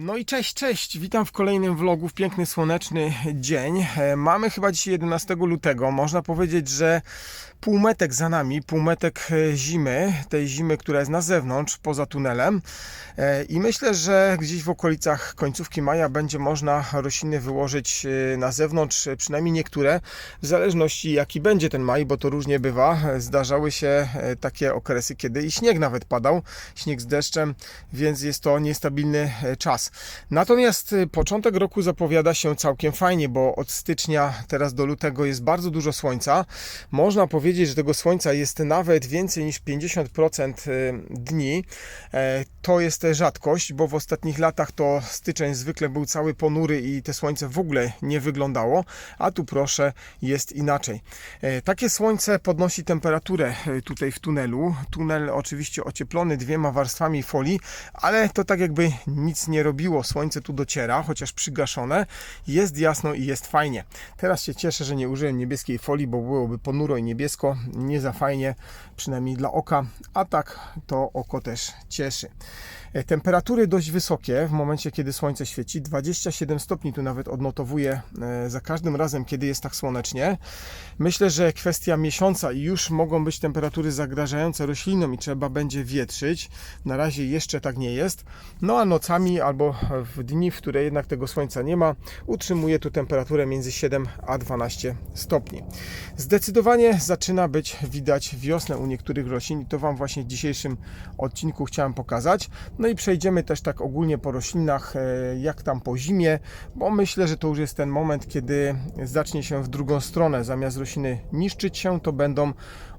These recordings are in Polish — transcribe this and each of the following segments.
No i cześć, cześć, witam w kolejnym vlogu w piękny, słoneczny dzień. E, Mamy chyba dzisiaj 11 lutego, można powiedzieć, że półmetek za nami, półmetek e, zimy, tej zimy, która jest na zewnątrz, poza tunelem. E, I myślę, że gdzieś w okolicach końcówki maja będzie można rośliny wyłożyć na zewnątrz, przynajmniej niektóre, w zależności jaki będzie ten maj, bo to różnie bywa. Zdarzały się takie okresy, kiedy i śnieg nawet padał, śnieg z deszczem, więc jest to niestabilny e, Natomiast y, początek roku zapowiada się całkiem fajnie, bo od stycznia teraz do lutego jest bardzo dużo słońca. Można powiedzieć, że tego słońca jest nawet więcej niż 50% y, dni. E, To jest rzadkość, bo w ostatnich latach to styczeń zwykle był cały ponury i te słońce w ogóle nie wyglądało, a tu proszę jest inaczej. E, Takie słońce podnosi temperaturę e, tutaj w tunelu. Tunel oczywiście ocieplony dwiema warstwami folii, ale to tak jakby nic nie robiło. Słońce tu dociera, chociaż przygaszone. Jest jasno i jest fajnie. Teraz się cieszę, że nie użyłem niebieskiej folii, bo byłoby ponuro i niebiesko. Nie za fajnie, przynajmniej dla oka, a tak to oko też cieszy. E, Temperatury dość wysokie w momencie, kiedy słońce świeci. 27 stopni tu nawet odnotowuję e, za każdym razem, kiedy jest tak słonecznie. Myślę, że kwestia miesiąca i już mogą być temperatury zagrażające roślinom i trzeba będzie wietrzyć. Na razie jeszcze tak nie jest. No a nocami albo w dni, w które jednak tego słońca nie ma, utrzymuje tu temperaturę między 7 a 12 stopni. Zdecydowanie zaczyna być widać wiosnę u niektórych roślin i to Wam właśnie w dzisiejszym odcinku chciałem pokazać. No i przejdziemy też tak ogólnie po roślinach, e, jak tam po zimie, bo myślę, że to już jest ten moment, kiedy zacznie się w drugą stronę. Zamiast rośliny niszczyć się, to będą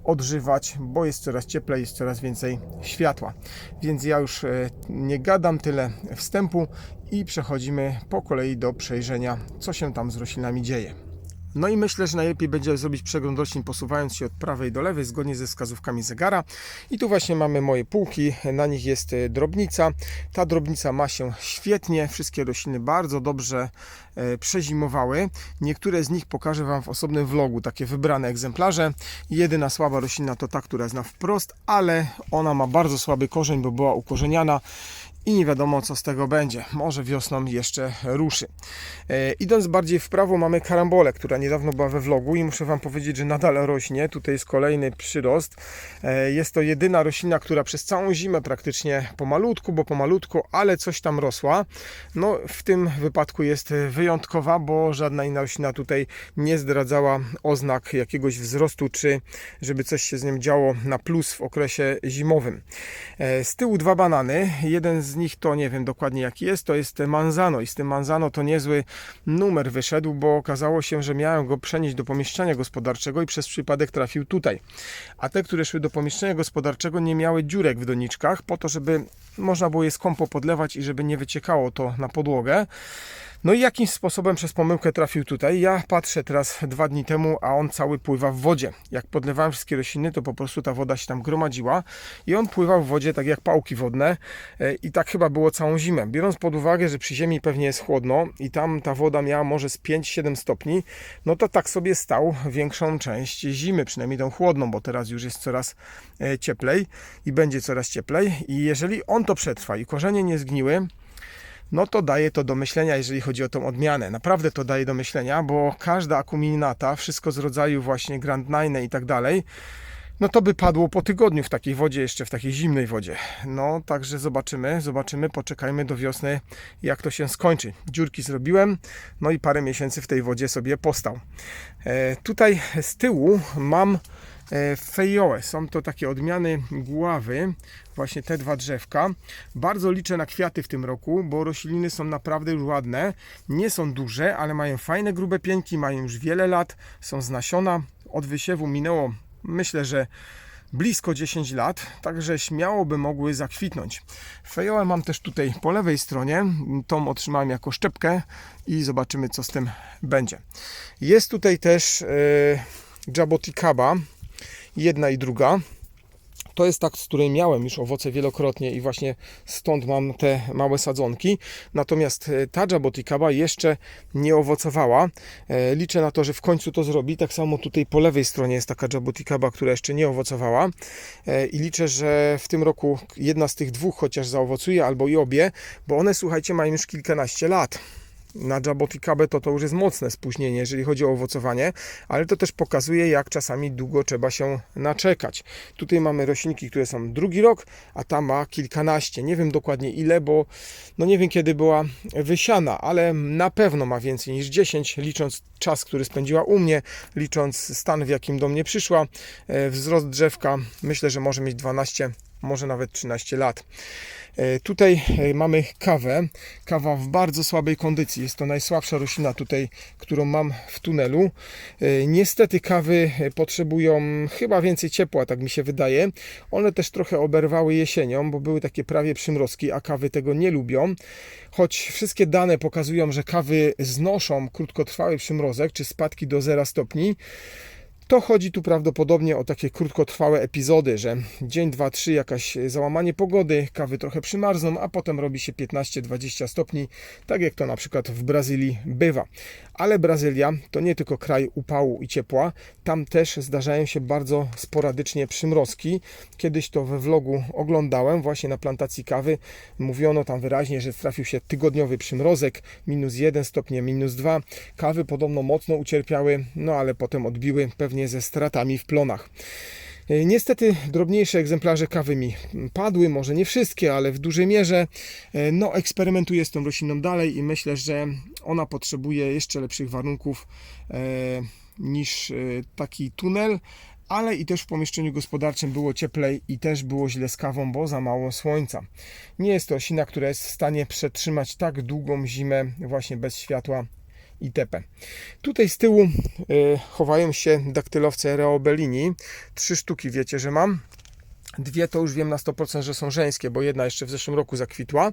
odżywać, bo jest coraz cieplej, jest coraz więcej światła. Więc ja już e, nie gadam tyle wstępu i przechodzimy po kolei do przejrzenia, co się tam z roślinami dzieje. No i myślę, że najlepiej będzie zrobić przegląd roślin posuwając się od prawej do lewej zgodnie ze wskazówkami zegara. I tu właśnie mamy moje półki, na nich jest e, drobnica. Ta drobnica ma się świetnie, wszystkie rośliny bardzo dobrze e, przezimowały. Niektóre z nich pokażę Wam w osobnym vlogu, takie wybrane egzemplarze. Jedyna słaba roślina to ta, która jest na wprost, ale ona ma bardzo słaby korzeń, bo była ukorzeniana i nie wiadomo co z tego będzie. Może wiosną jeszcze ruszy. E, idąc bardziej w prawo mamy karambolę, która niedawno była we vlogu i muszę Wam powiedzieć, że nadal rośnie. Tutaj jest kolejny przyrost. E, jest to jedyna roślina, która przez całą zimę praktycznie pomalutku, bo pomalutku, ale coś tam rosła. No w tym wypadku jest wyjątkowa, bo żadna inna roślina tutaj nie zdradzała oznak jakiegoś wzrostu, czy żeby coś się z nim działo na plus w okresie zimowym. E, Z tyłu dwa banany. Jeden z nich to nie wiem dokładnie jaki jest, to jest Manzano i z tym Manzano to niezły numer wyszedł, bo okazało się, że miałem go przenieść do pomieszczenia gospodarczego i przez przypadek trafił tutaj. A te, które szły do pomieszczenia gospodarczego nie miały dziurek w doniczkach po to, żeby można było je skąpo podlewać i żeby nie wyciekało to na podłogę. No i jakimś sposobem przez pomyłkę trafił tutaj. Ja patrzę teraz dwa dni temu, a on cały pływa w wodzie. Jak podlewałem wszystkie rośliny, to po prostu ta woda się tam gromadziła i on pływał w wodzie tak jak pałki wodne E, i tak chyba było całą zimę. Biorąc pod uwagę, że przy ziemi pewnie jest chłodno i tam ta woda miała może z 5-7 stopni, no to tak sobie stał większą część zimy, przynajmniej tą chłodną, bo teraz już jest coraz e, cieplej i będzie coraz cieplej i jeżeli on to przetrwa i korzenie nie zgniły, no to daje to do myślenia, jeżeli chodzi o tą odmianę. Naprawdę to daje do myślenia, bo każda akuminata, wszystko z rodzaju właśnie Grand Nine i tak dalej, no to by padło po tygodniu w takiej wodzie, jeszcze w takiej zimnej wodzie. No, także zobaczymy, zobaczymy, poczekajmy do wiosny, jak to się skończy. Dziurki zrobiłem, no i parę miesięcy w tej wodzie sobie postał. E, tutaj z tyłu mam e, fejołę. Są to takie odmiany gławy, właśnie te dwa drzewka. Bardzo liczę na kwiaty w tym roku, bo rośliny są naprawdę już ładne. Nie są duże, ale mają fajne, grube pięki, mają już wiele lat, są z nasiona. Od wysiewu minęło, myślę, że blisko 10 lat, także śmiało by mogły zakwitnąć. Fejołę mam też tutaj po lewej stronie, tą otrzymałem jako szczepkę i zobaczymy co z tym będzie. Jest tutaj też e, Jaboticaba, jedna i druga. To jest tak, z której miałem już owoce wielokrotnie i właśnie stąd mam te małe sadzonki. Natomiast e, ta jaboticaba jeszcze nie owocowała. E, Liczę na to, że w końcu to zrobi. Tak samo tutaj po lewej stronie jest taka jaboticaba, która jeszcze nie owocowała. E, I liczę, że w tym roku jedna z tych dwóch chociaż zaowocuje, albo i obie, bo one, słuchajcie, mają już kilkanaście lat na Jaboticabę to to już jest mocne spóźnienie, jeżeli chodzi o owocowanie, ale to też pokazuje, jak czasami długo trzeba się naczekać. Tutaj mamy roślinki, które są drugi rok, a ta ma kilkanaście. Nie wiem dokładnie ile, bo no nie wiem kiedy była wysiana, ale na pewno ma więcej niż 10, licząc czas, który spędziła u mnie, licząc stan, w jakim do mnie przyszła. E, Wzrost drzewka myślę, że może mieć 12, może nawet 13 lat. E, Tutaj e, mamy kawę. Kawa w bardzo słabej kondycji. Jest to najsłabsza roślina tutaj, którą mam w tunelu. E, Niestety kawy potrzebują chyba więcej ciepła, tak mi się wydaje. One też trochę oberwały jesienią, bo były takie prawie przymrozki, a kawy tego nie lubią. Choć wszystkie dane pokazują, że kawy znoszą krótkotrwały przymrozek czy spadki do 0 stopni, to chodzi tu prawdopodobnie o takie krótkotrwałe epizody, że dzień, dwa, trzy, jakaś załamanie pogody, kawy trochę przymarzną, a potem robi się 15-20 stopni, tak jak to na przykład w Brazylii bywa. Ale Brazylia to nie tylko kraj upału i ciepła, tam też zdarzają się bardzo sporadycznie przymrozki. Kiedyś to we vlogu oglądałem, właśnie na plantacji kawy. Mówiono tam wyraźnie, że trafił się tygodniowy przymrozek, minus 1 stopnie, minus 2. Kawy podobno mocno ucierpiały, no ale potem odbiły pewnie ze stratami w plonach. E, Niestety drobniejsze egzemplarze kawy mi padły, może nie wszystkie, ale w dużej mierze. E, No, eksperymentuję z tą rośliną dalej i myślę, że ona potrzebuje jeszcze lepszych warunków e, niż taki tunel, ale i też w pomieszczeniu gospodarczym było cieplej i też było źle z kawą, bo za mało słońca. Nie jest to roślina, która jest w stanie przetrzymać tak długą zimę właśnie bez światła itp. Tutaj z tyłu y, chowają się daktylowce Reobelini. Trzy sztuki wiecie, że mam. Dwie to już wiem na 100%, że są żeńskie, bo jedna jeszcze w zeszłym roku zakwitła.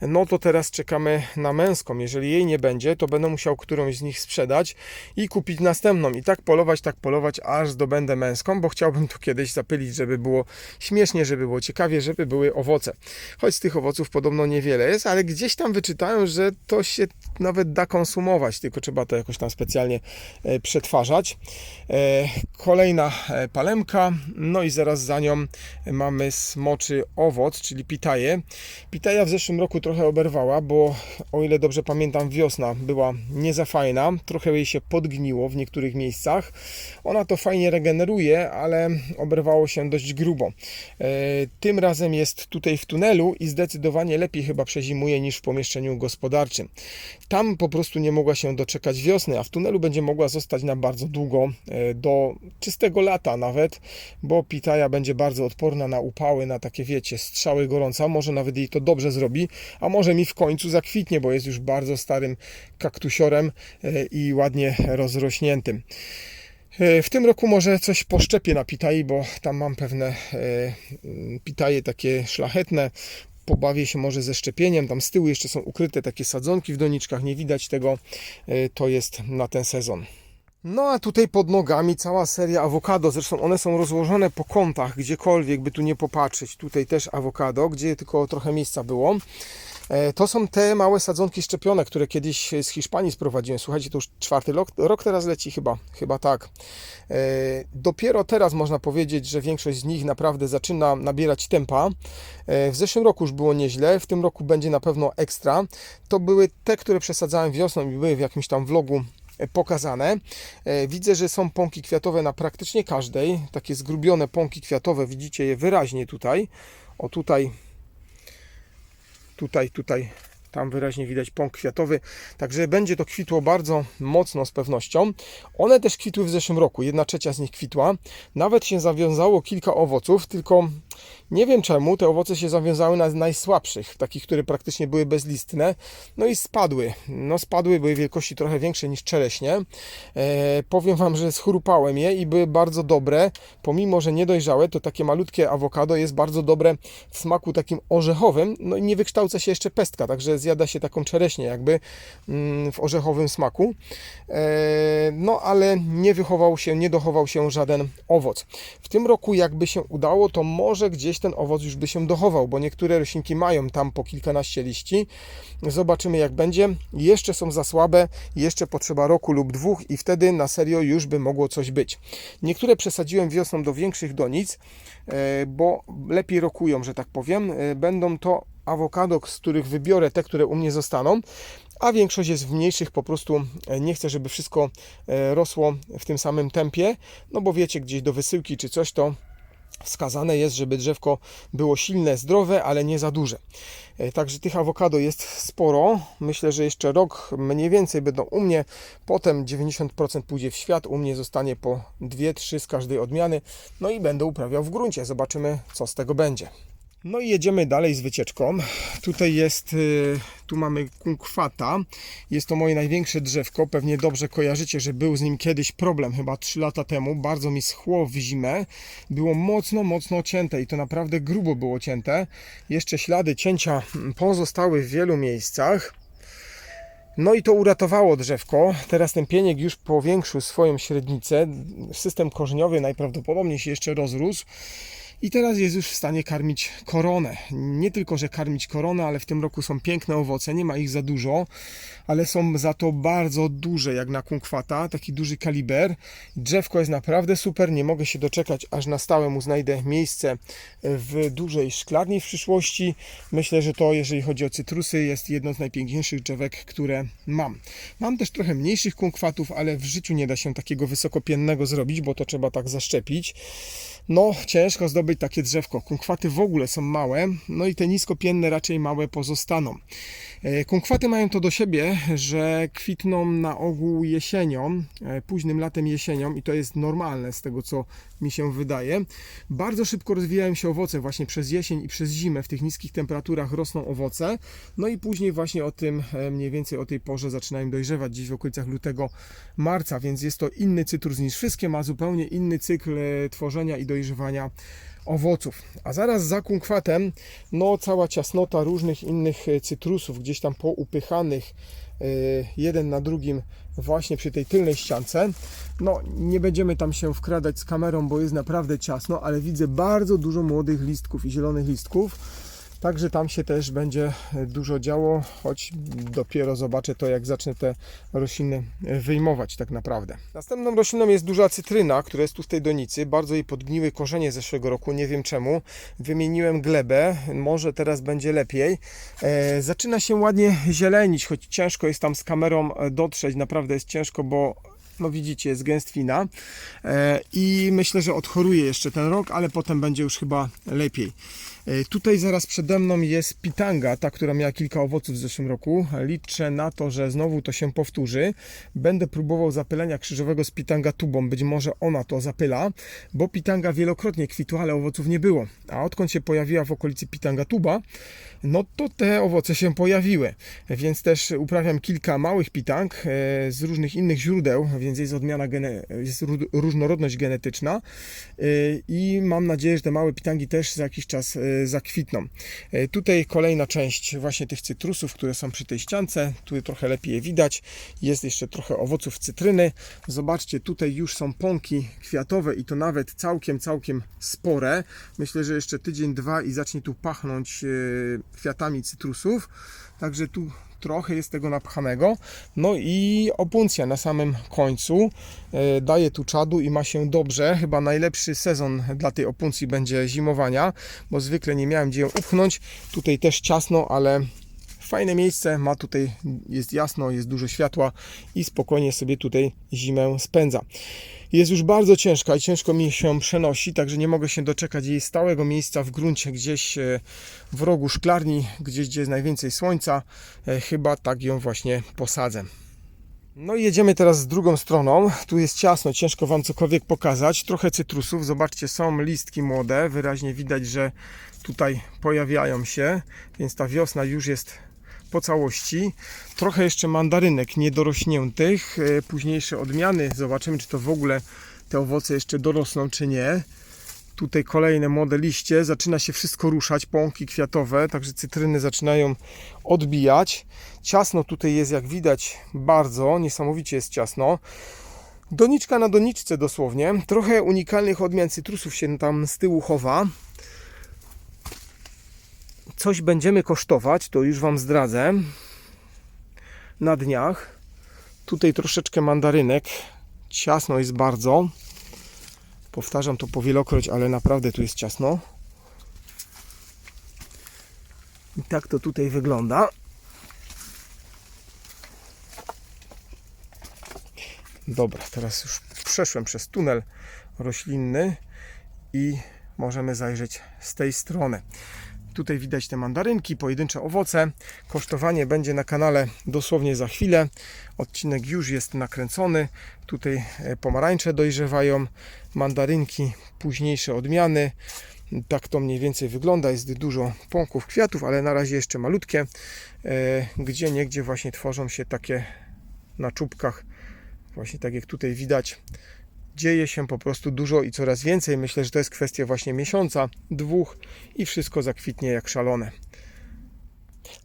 No to teraz czekamy na męską. Jeżeli jej nie będzie, to będę musiał którąś z nich sprzedać i kupić następną. I tak polować, tak polować, aż zdobędę męską, bo chciałbym to kiedyś zapylić, żeby było śmiesznie, żeby było ciekawie, żeby były owoce. Choć z tych owoców podobno niewiele jest, ale gdzieś tam wyczytałem, że to się nawet da konsumować, tylko trzeba to jakoś tam specjalnie e, przetwarzać. E, Kolejna e, palemka, no i zaraz za nią mamy smoczy owoc, czyli pitaję. Pitaja w zeszłym roku trochę oberwała, bo o ile dobrze pamiętam, wiosna była nie za fajna, trochę jej się podgniło w niektórych miejscach. Ona to fajnie regeneruje, ale oberwało się dość grubo. E, Tym razem jest tutaj w tunelu i zdecydowanie lepiej chyba przezimuje niż w pomieszczeniu gospodarczym. Tam po prostu nie mogła się doczekać wiosny, a w tunelu będzie mogła zostać na bardzo długo, e, do czystego lata nawet, bo pitaja będzie bardzo odporna na upały, na takie wiecie, strzały gorąca. Może nawet jej to dobrze zrobi, a może mi w końcu zakwitnie, bo jest już bardzo starym kaktusiorem e, i ładnie rozrośniętym. E, W tym roku może coś poszczepię na pitai, bo tam mam pewne e, pitaje takie szlachetne. Pobawię się może ze szczepieniem. Tam z tyłu jeszcze są ukryte takie sadzonki w doniczkach, nie widać tego. To jest na ten sezon. No a tutaj pod nogami cała seria awokado. Zresztą one są rozłożone po kątach, gdziekolwiek by tu nie popatrzeć. Tutaj też awokado, gdzie tylko trochę miejsca było. E, To są te małe sadzonki szczepione, które kiedyś z Hiszpanii sprowadziłem. Słuchajcie, to już czwarty rok, rok teraz leci chyba, chyba tak. E, Dopiero teraz można powiedzieć, że większość z nich naprawdę zaczyna nabierać tempa. E, W zeszłym roku już było nieźle, w tym roku będzie na pewno ekstra. To były te, które przesadzałem wiosną i były w jakimś tam vlogu pokazane. E, Widzę, że są pąki kwiatowe na praktycznie każdej. Takie zgrubione pąki kwiatowe, widzicie je wyraźnie tutaj. O tutaj tutaj, tutaj, tam wyraźnie widać pąk kwiatowy. Także będzie to kwitło bardzo mocno z pewnością. One też kwitły w zeszłym roku. Jedna trzecia z nich kwitła. Nawet się zawiązało kilka owoców, tylko Nie wiem czemu te owoce się zawiązały na najsłabszych, takich, które praktycznie były bezlistne, no i spadły. No spadły, były wielkości trochę większe niż czereśnie. E, powiem Wam, że schrupałem je i były bardzo dobre, pomimo, że niedojrzałe, to takie malutkie awokado jest bardzo dobre w smaku takim orzechowym, no i nie wykształca się jeszcze pestka, także zjada się taką czereśnię jakby mm, w orzechowym smaku. E, no ale nie wychował się, nie dochował się żaden owoc. W tym roku jakby się udało, to może gdzieś ten owoc już by się dochował, bo niektóre roślinki mają tam po kilkanaście liści. Zobaczymy jak będzie. Jeszcze są za słabe, jeszcze potrzeba roku lub dwóch i wtedy na serio już by mogło coś być. Niektóre przesadziłem wiosną do większych donic, e, bo lepiej rokują, że tak powiem. E, Będą to awokado, z których wybiorę te, które u mnie zostaną, a większość jest w mniejszych, po prostu e, nie chcę, żeby wszystko rosło w tym samym tempie, no bo wiecie, gdzieś do wysyłki czy coś, to wskazane jest, żeby drzewko było silne, zdrowe, ale nie za duże. E, Także tych awokado jest sporo. Myślę, że jeszcze rok mniej więcej będą u mnie. Potem 90% pójdzie w świat. U mnie zostanie po 2-3 z każdej odmiany. No i będę uprawiał w gruncie. Zobaczymy, co z tego będzie. No i jedziemy dalej z wycieczką. Tutaj jest, y, tu mamy kunkwata. Jest to moje największe drzewko. Pewnie dobrze kojarzycie, że był z nim kiedyś problem, chyba 3 lata temu. Bardzo mi schło w zimę. Było mocno, mocno cięte i to naprawdę grubo było cięte. Jeszcze ślady cięcia pozostały w wielu miejscach. No i to uratowało drzewko. Teraz ten pieniek już powiększył swoją średnicę. System korzeniowy najprawdopodobniej się jeszcze rozrósł. I teraz jest już w stanie karmić koronę. Nie tylko, że karmić koronę, ale w tym roku są piękne owoce, nie ma ich za dużo, ale są za to bardzo duże, jak na kunkwata, taki duży kaliber. Drzewko jest naprawdę super, nie mogę się doczekać, aż na stałe mu znajdę miejsce w dużej szklarni w przyszłości. Myślę, że to, jeżeli chodzi o cytrusy, jest jedno z najpiękniejszych drzewek, które mam. Mam też trochę mniejszych kunkwatów, ale w życiu nie da się takiego wysokopiennego zrobić, bo to trzeba tak zaszczepić. No, ciężko zdobyć takie drzewko. Kunkwaty w ogóle są małe, no i te niskopienne raczej małe pozostaną. E, Kunkwaty mają to do siebie, że kwitną na ogół jesienią, e, późnym latem jesienią i to jest normalne z tego co mi się wydaje. Bardzo szybko rozwijają się owoce właśnie przez jesień i przez zimę w tych niskich temperaturach rosną owoce. No i później właśnie o tym e, mniej więcej o tej porze zaczynają dojrzewać gdzieś w okolicach lutego, marca, więc jest to inny cytrus niż wszystkie, ma zupełnie inny cykl tworzenia i dojrzewania owoców. A zaraz za kunkwatem, no cała ciasnota różnych innych e, cytrusów, gdzieś tam poupychanych e, jeden na drugim właśnie przy tej tylnej ściance. No nie będziemy tam się wkradać z kamerą, bo jest naprawdę ciasno, ale widzę bardzo dużo młodych listków i zielonych listków. Także tam się też będzie dużo działo, choć dopiero zobaczę to, jak zacznę te rośliny wyjmować tak naprawdę. Następną rośliną jest duża cytryna, która jest tu w tej donicy. Bardzo jej podgniły korzenie zeszłego roku, nie wiem czemu. Wymieniłem glebę, może teraz będzie lepiej. E, zaczyna się ładnie zielenić, choć ciężko jest tam z kamerą dotrzeć, naprawdę jest ciężko, bo no widzicie, jest gęstwina e, i myślę, że odchoruje jeszcze ten rok, ale potem będzie już chyba lepiej. E, Tutaj zaraz przede mną jest pitanga, ta, która miała kilka owoców w zeszłym roku. Liczę na to, że znowu to się powtórzy. Będę próbował zapylenia krzyżowego z pitanga tubą. Być może ona to zapyla, bo pitanga wielokrotnie kwitła, ale owoców nie było. A odkąd się pojawiła w okolicy pitanga tuba, no to te owoce się pojawiły. Więc też uprawiam kilka małych pitang e, z różnych innych źródeł, więc jest odmiana, jest ró- różnorodność genetyczna e, i mam nadzieję, że te małe pitangi też za jakiś czas zakwitną. E, Tutaj kolejna część właśnie tych cytrusów, które są przy tej ściance. Tu trochę lepiej je widać. Jest jeszcze trochę owoców cytryny. Zobaczcie, tutaj już są pąki kwiatowe i to nawet całkiem, całkiem spore. Myślę, że jeszcze tydzień, dwa i zacznie tu pachnąć e, kwiatami cytrusów. Także tu trochę jest tego napchanego. No i opuncja na samym końcu e, daje tu czadu i ma się dobrze. Chyba najlepszy sezon dla tej opuncji będzie zimowania, bo zwykle nie miałem gdzie ją upchnąć. Tutaj też ciasno, ale fajne miejsce. Ma tutaj, jest jasno, jest dużo światła i spokojnie sobie tutaj zimę spędza. Jest już bardzo ciężka i ciężko mi się przenosi, także nie mogę się doczekać jej stałego miejsca w gruncie, gdzieś e, w rogu szklarni, gdzieś gdzie jest najwięcej słońca. E, Chyba tak ją właśnie posadzę. No i jedziemy teraz z drugą stroną. Tu jest ciasno, ciężko Wam cokolwiek pokazać. Trochę cytrusów, zobaczcie, są listki młode. Wyraźnie widać, że tutaj pojawiają się, więc ta wiosna już jest po całości. Trochę jeszcze mandarynek niedorośniętych. E, Późniejsze odmiany. Zobaczymy, czy to w ogóle te owoce jeszcze dorosną, czy nie. Tutaj kolejne młode liście, zaczyna się wszystko ruszać, pąki kwiatowe, także cytryny zaczynają odbijać. Ciasno tutaj jest, jak widać, bardzo, niesamowicie jest ciasno. Doniczka na doniczce dosłownie. Trochę unikalnych odmian cytrusów się tam z tyłu chowa. Coś będziemy kosztować, to już Wam zdradzę na dniach. Tutaj troszeczkę mandarynek. Ciasno jest bardzo. Powtarzam to powielokroć, ale naprawdę tu jest ciasno. I tak to tutaj wygląda. Dobra, teraz już przeszłem przez tunel roślinny i możemy zajrzeć z tej strony. Tutaj widać te mandarynki, pojedyncze owoce. Kosztowanie będzie na kanale dosłownie za chwilę. Odcinek już jest nakręcony. Tutaj e, pomarańcze dojrzewają, mandarynki, późniejsze odmiany. Tak to mniej więcej wygląda. Jest dużo pąków, kwiatów, ale na razie jeszcze malutkie. E, Gdzie niegdzie właśnie tworzą się takie na czubkach, właśnie tak jak tutaj widać, dzieje się po prostu dużo i coraz więcej. Myślę, że to jest kwestia właśnie miesiąca, dwóch i wszystko zakwitnie jak szalone.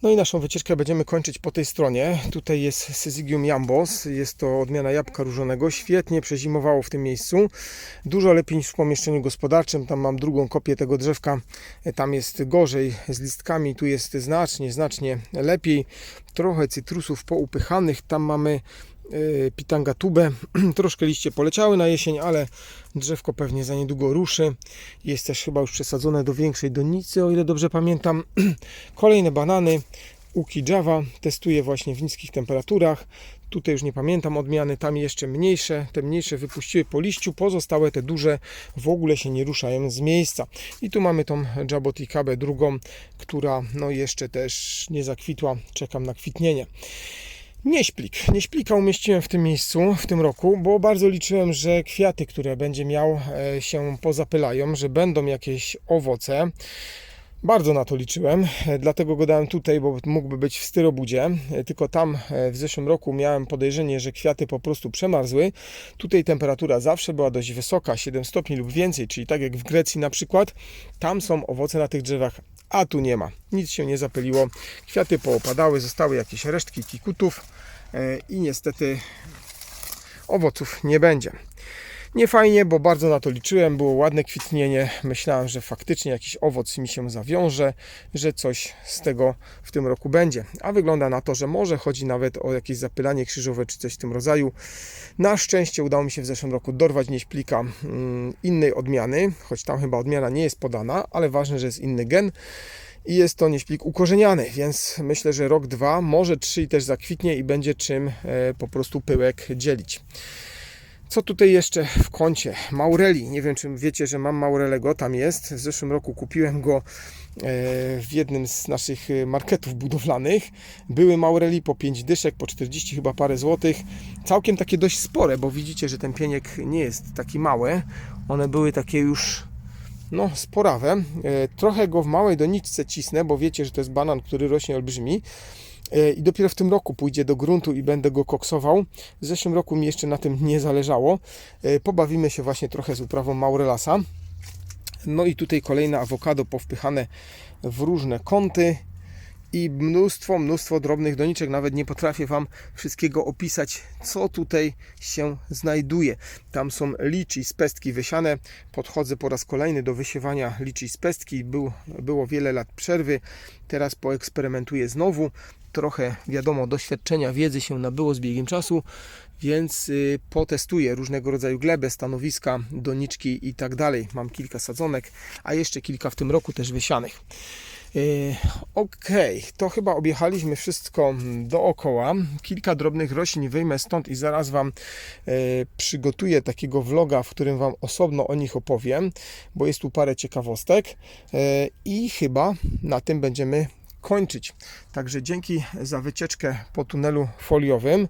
No i naszą wycieczkę będziemy kończyć po tej stronie. Tutaj jest Syzygium jambos. Jest to odmiana jabłka różonego. Świetnie przezimowało w tym miejscu. Dużo lepiej niż w pomieszczeniu gospodarczym. Tam mam drugą kopię tego drzewka. Tam jest gorzej z listkami. Tu jest znacznie, znacznie lepiej. Trochę cytrusów poupychanych. Tam mamy pitanga tubę. Troszkę liście poleciały na jesień, ale drzewko pewnie za niedługo ruszy. Jest też chyba już przesadzone do większej donicy, o ile dobrze pamiętam. Kolejne banany. Uki Java testuję właśnie w niskich temperaturach. Tutaj już nie pamiętam odmiany, tam jeszcze mniejsze. Te mniejsze wypuściły po liściu, pozostałe te duże w ogóle się nie ruszają z miejsca. I tu mamy tą Jaboticabę drugą, która no jeszcze też nie zakwitła. Czekam na kwitnienie. Nieśplik. Nieśplika umieściłem w tym miejscu w tym roku, bo bardzo liczyłem, że kwiaty, które będzie miał, e, się pozapylają, że będą jakieś owoce. Bardzo na to liczyłem, e, dlatego go dałem tutaj, bo mógłby być w styrobudzie. E, Tylko tam e, w zeszłym roku miałem podejrzenie, że kwiaty po prostu przemarzły. Tutaj temperatura zawsze była dość wysoka, 7 stopni lub więcej, czyli tak jak w Grecji na przykład. Tam są owoce na tych drzewach, a tu nie ma. Nic się nie zapyliło. Kwiaty poopadały, zostały jakieś resztki kikutów i niestety owoców nie będzie. Nie fajnie, bo bardzo na to liczyłem, było ładne kwitnienie. Myślałem, że faktycznie jakiś owoc mi się zawiąże, że coś z tego w tym roku będzie. A wygląda na to, że może chodzi nawet o jakieś zapylanie krzyżowe czy coś w tym rodzaju. Na szczęście udało mi się w zeszłym roku dorwać nieśplika mm, innej odmiany, choć tam chyba odmiana nie jest podana, ale ważne, że jest inny gen. I jest to nieśplik ukorzeniany, więc myślę, że rok, dwa, może trzy i też zakwitnie i będzie czym e, po prostu pyłek dzielić. Co tutaj jeszcze w kącie? Maureli. Nie wiem, czy wiecie, że mam Maurelego. Tam jest. W zeszłym roku kupiłem go e, w jednym z naszych e, marketów budowlanych. Były Maureli po 5 dyszek, po 40 chyba parę złotych. Całkiem takie dość spore, bo widzicie, że ten pieniek nie jest taki mały. One były takie już no, sporawe. E, Trochę go w małej doniczce cisnę, bo wiecie, że to jest banan, który rośnie olbrzymi. E, I dopiero w tym roku pójdzie do gruntu i będę go koksował. W zeszłym roku mi jeszcze na tym nie zależało. E, Pobawimy się właśnie trochę z uprawą Maurelasa. No i tutaj kolejne awokado powpychane w różne kąty i mnóstwo, mnóstwo drobnych doniczek. Nawet nie potrafię Wam wszystkiego opisać, co tutaj się znajduje. Tam są liczy z pestki wysiane. Podchodzę po raz kolejny do wysiewania liczy z pestki. Był, było wiele lat przerwy. Teraz poeksperymentuję znowu. Trochę, wiadomo, doświadczenia, wiedzy się nabyło z biegiem czasu, więc y, potestuję różnego rodzaju glebę, stanowiska, doniczki i tak dalej. Mam kilka sadzonek, a jeszcze kilka w tym roku też wysianych. Yy, Okej, to chyba objechaliśmy wszystko dookoła. Kilka drobnych roślin wyjmę stąd i zaraz Wam yy, przygotuję takiego vloga, w którym Wam osobno o nich opowiem, bo jest tu parę ciekawostek. Yy, I chyba na tym będziemy kończyć. Także dzięki za wycieczkę po tunelu foliowym.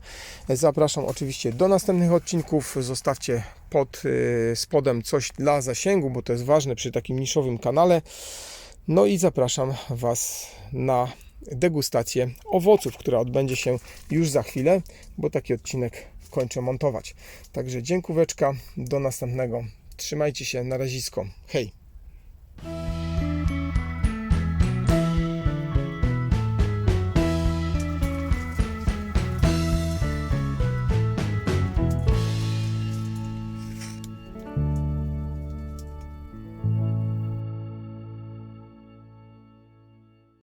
Zapraszam oczywiście do następnych odcinków. Zostawcie pod spodem coś dla zasięgu, bo to jest ważne przy takim niszowym kanale. No i zapraszam Was na degustację owoców, która odbędzie się już za chwilę, bo taki odcinek kończę montować. Także dziękóweczka, do następnego. Trzymajcie się, na razisko. Hej!